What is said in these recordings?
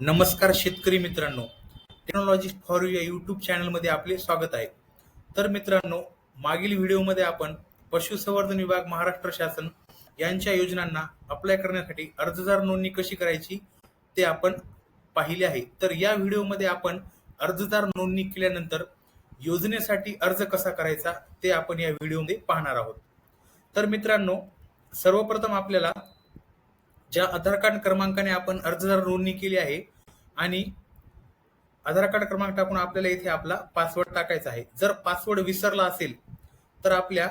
नमस्कार शेतकरी मित्रांनो. टेक्नॉलॉजी फॉर यू या यूट्यूब चॅनलमध्ये आपले स्वागत आहे. तर मित्रांनो मागील व्हिडिओमध्ये आपण पशुसंवर्धन विभाग महाराष्ट्र शासन यांच्या योजनांना अप्लाय करण्यासाठी अर्जदार नोंदणी कशी करायची ते आपण पाहिले आहे. तर या व्हिडिओमध्ये आपण अर्जदार नोंदणी केल्यानंतर योजनेसाठी अर्ज कसा करायचा ते आपण या व्हिडिओमध्ये पाहणार आहोत. तर मित्रांनो सर्वप्रथम आपल्याला ज्या आधार कार्ड क्रमांकाने आपण अर्जदार नोंदणी केली आहे आणि आधार कार्ड क्रमांक टाकून आपल्याला इथे आपला पासवर्ड टाकायचा आहे. जर पासवर्ड विसरला असेल तर आपल्या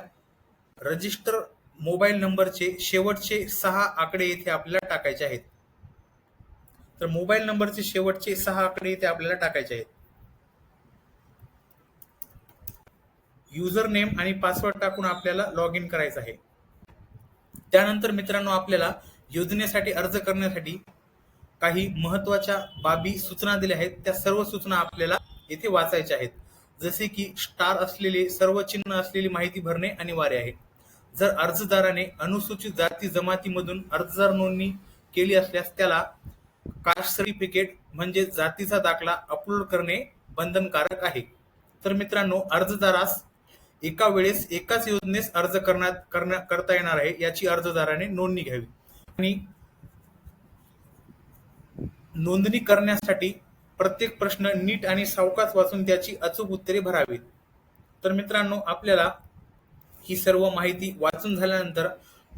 रजिस्टर मोबाईल नंबरचे शेवटचे सहा आकडे इथे आपल्याला टाकायचे आहेत. तर मोबाईल नंबरचे शेवटचे सहा आकडे इथे आपल्याला टाकायचे आहेत. युजर नेम आणि पासवर्ड टाकून आपल्याला लॉग इन करायचं आहे. त्यानंतर मित्रांनो आपल्याला योजनेसाठी अर्ज करण्यासाठी काही महत्त्वाच्या बाबी सूचना दिल्या आहेत. त्या सर्व सूचना आपल्याला येथे वाचायच्या आहेत. जसे की स्टार असलेले सर्व चिन्ह असलेली माहिती भरणे अनिवार्य आहे. जर अर्जदाराने अनुसूचित जाती जमातीमधून अर्जदार नोंदणी केली असल्यास त्याला कास्ट सर्टिफिकेट म्हणजे जातीचा दाखला अपलोड करणे बंधनकारक आहे. तर मित्रांनो अर्जदारास एका वेळेस एकाच योजनेस अर्ज करण्यात करण्या करता येणार आहे याची अर्जदाराने नोंदणी घ्यावी. आणि नोंदणी करण्यासाठी प्रत्येक प्रश्न नीट आणि सावकाश वाचून त्याची अचूक उत्तरे भरावीत. तर मित्रांनो आपल्याला ही सर्व माहिती वाचून झाल्यानंतर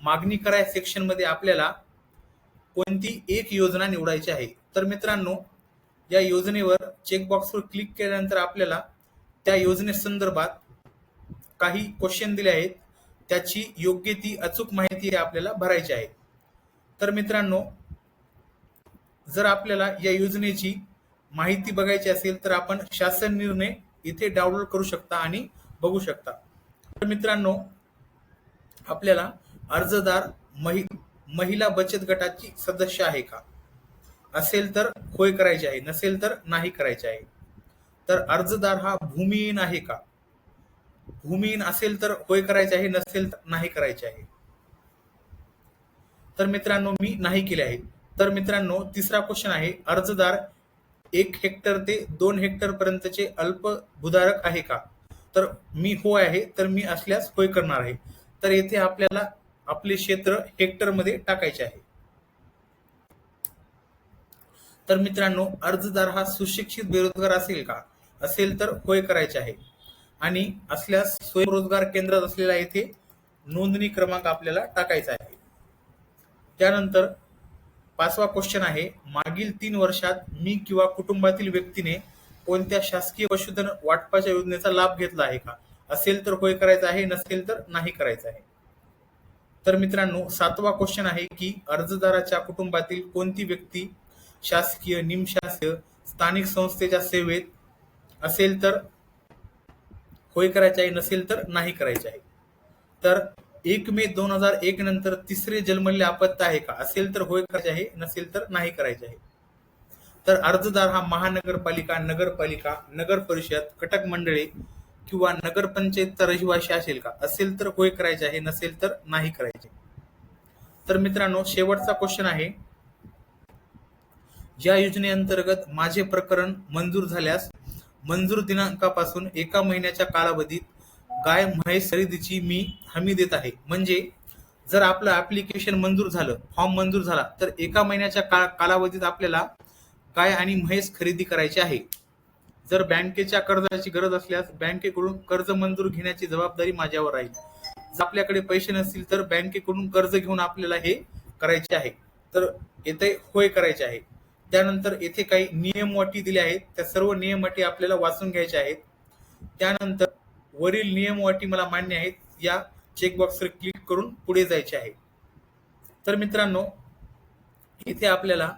मागणी कराय सेक्शनमध्ये आपल्याला कोणती एक योजना निवडायची आहे? तर मित्रांनो या योजनेवर चेकबॉक्सवर क्लिक केल्यानंतर आपल्याला त्या योजनेसंदर्भात काही क्वेश्चन दिले आहेत. त्याची योग्य ती अचूक माहिती आपल्याला भरायची आहे. तर मित्रांनो जर आपल्याला या योजनेची माहिती बघायची असेल तर आपण शासन निर्णय इथे डाउनलोड करू शकता आणि बघू शकता. तर मित्रांनो आपल्याला अर्जदार महि महिला बचत गटाची सदस्य आहे का? असेल तर होय करायचे आहे नसेल तर नाही करायचे आहे. तर अर्जदार हा भूमिहीन आहे का? भूमिहीन असेल तर होय करायचे आहे नसेल तर नाही करायचे आहे. तर मित्रांनो मी नाही केले आहे. तर मित्रांनो तिसरा क्वेश्चन आहे अर्जदार एक हेक्टर ते दोन हेक्टर पर्यंतचे अल्प भूधारक आहे का? तर मी हो आहे तर मी असल्यास होय करणार आहे. तर येथे आपल्याला आपले क्षेत्र हेक्टरमध्ये टाकायचे आहे. तर मित्रांनो अर्जदार हा सुशिक्षित बेरोजगार असेल का? असेल तर होय करायचे आहे. आणि असल्यास स्वयंरोजगार केंद्रात असलेला येथे नोंदणी क्रमांक आपल्याला टाकायचा आहे. त्यानंतर पाचवा क्वेश्चन आहे मागील तीन वर्षात मी किंवा कुटुंबातील व्यक्तीने कोणत्या शासकीय पशुधन वाटपाच्या योजनेचा लाभ घेतला आहे का? असेल तर होय करायचा आहे नसेल तर नाही करायचं आहे. तर मित्रांनो सातवा क्वेश्चन आहे की अर्जदाराच्या कुटुंबातील कोणती व्यक्ती शासकीय निमशासकीय स्थानिक संस्थेच्या सेवेत असेल तर होय करायचे आहे नसेल तर नाही करायचे आहे. तर एक मे दोन हजार एक नंतर तिसरे जन्मलेले अपत्य आहे का? असेल तर होय करायचे आहे नसेल तर नाही करायचे आहे. तर अर्जदार हा महानगरपालिका नगरपालिका नगर परिषद कटक मंडळे किंवा नगरपंचायतचा रहिवाशी असेल का? असेल तर होय करायचे आहे नसेल तर नाही करायचे तर मित्रांनो शेवटचा क्वेश्चन आहे. या योजनेअंतर्गत माझे प्रकरण मंजूर झाल्यास मंजूर दिनांकापासून एका महिन्याच्या कालावधीत गाय म्हैस खरेदीची मी हमी देत आहे. म्हणजे जर आपलं ऍप्लिकेशन मंजूर झालं फॉर्म मंजूर झाला तर एका महिन्याच्या का कालावधीत आपल्याला गाय आणि म्हैस खरेदी करायची आहे. जर बँकेच्या कर्जाची गरज असल्यास बँकेकडून कर्ज मंजूर घेण्याची जबाबदारी माझ्यावर राहील. जर आपल्याकडे पैसे नसतील तर बँकेकडून कर्ज घेऊन आपल्याला हे करायचे आहे. तर येथे होय करायचे आहे. त्यानंतर येथे काही नियम अटी दिल्या आहेत. त्या सर्व नियम अटी आपल्याला वाचून घ्यायच्या आहेत. त्यानंतर वरील नियम वाटी मला मान्य आहेत या चेकबॉक्सवर क्लिक करून पुढे जायचे आहे. तर मित्रांनो इथे आपल्याला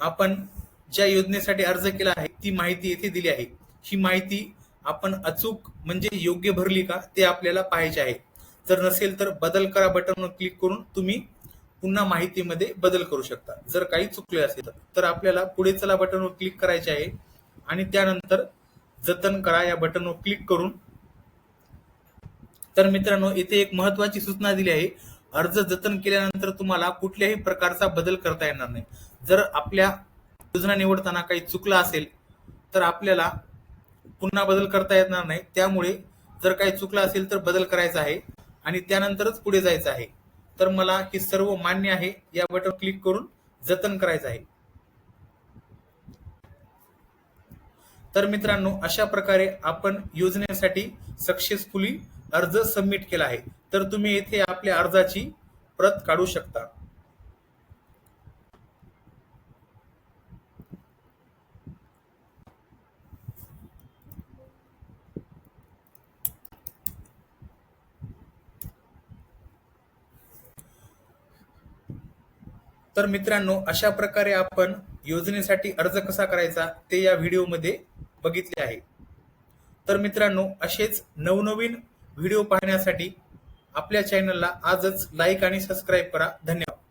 आपण ज्या योजनेसाठी अर्ज केला आहे ती माहिती येथे दिली आहे. ही माहिती आपण अचूक म्हणजे योग्य भरली का ते आपल्याला पाहायचे आहे. जर नसेल तर बदल करा बटनवर क्लिक करून तुम्ही पुन्हा माहितीमध्ये बदल करू शकता. जर काही चुकले असेल तर आपल्याला पुढे चला बटनवर क्लिक करायचे आहे आणि त्यानंतर जतन करा या बटनवर क्लिक करून. तर मित्रांनो इथे एक महत्वाची सूचना दिली आहे. अर्ज जतन केल्यानंतर तुम्हाला कुठल्याही प्रकारचा बदल करता येणार नाही. जर आपल्या योजना निवडताना काही चुकलं असेल तर आपल्याला पुन्हा बदल करता येणार नाही. त्यामुळे जर काही चुकलं असेल तर बदल करायचा आहे आणि त्यानंतरच पुढे जायचं आहे. तर मला हे सर्व मान्य आहे. या बटन क्लिक करून जतन करायचं आहे. तर मित्रांनो अशा प्रकारे आपण योजनेसाठी सक्सेसफुली अर्ज सबमिट केला आहे. तर तुम्ही येथे आपल्या अर्जाची प्रत काढू शकता. तर मित्रांनो अशा प्रकारे आपण योजनेसाठी अर्ज कसा करायचा ते या व्हिडिओमध्ये बघितले आहे. तर मित्रांनो असेच नवनवीन व्हिडिओ पाहण्यासाठी आपल्या चॅनलला आजच लाईक आणि सबस्क्राईब करा. धन्यवाद.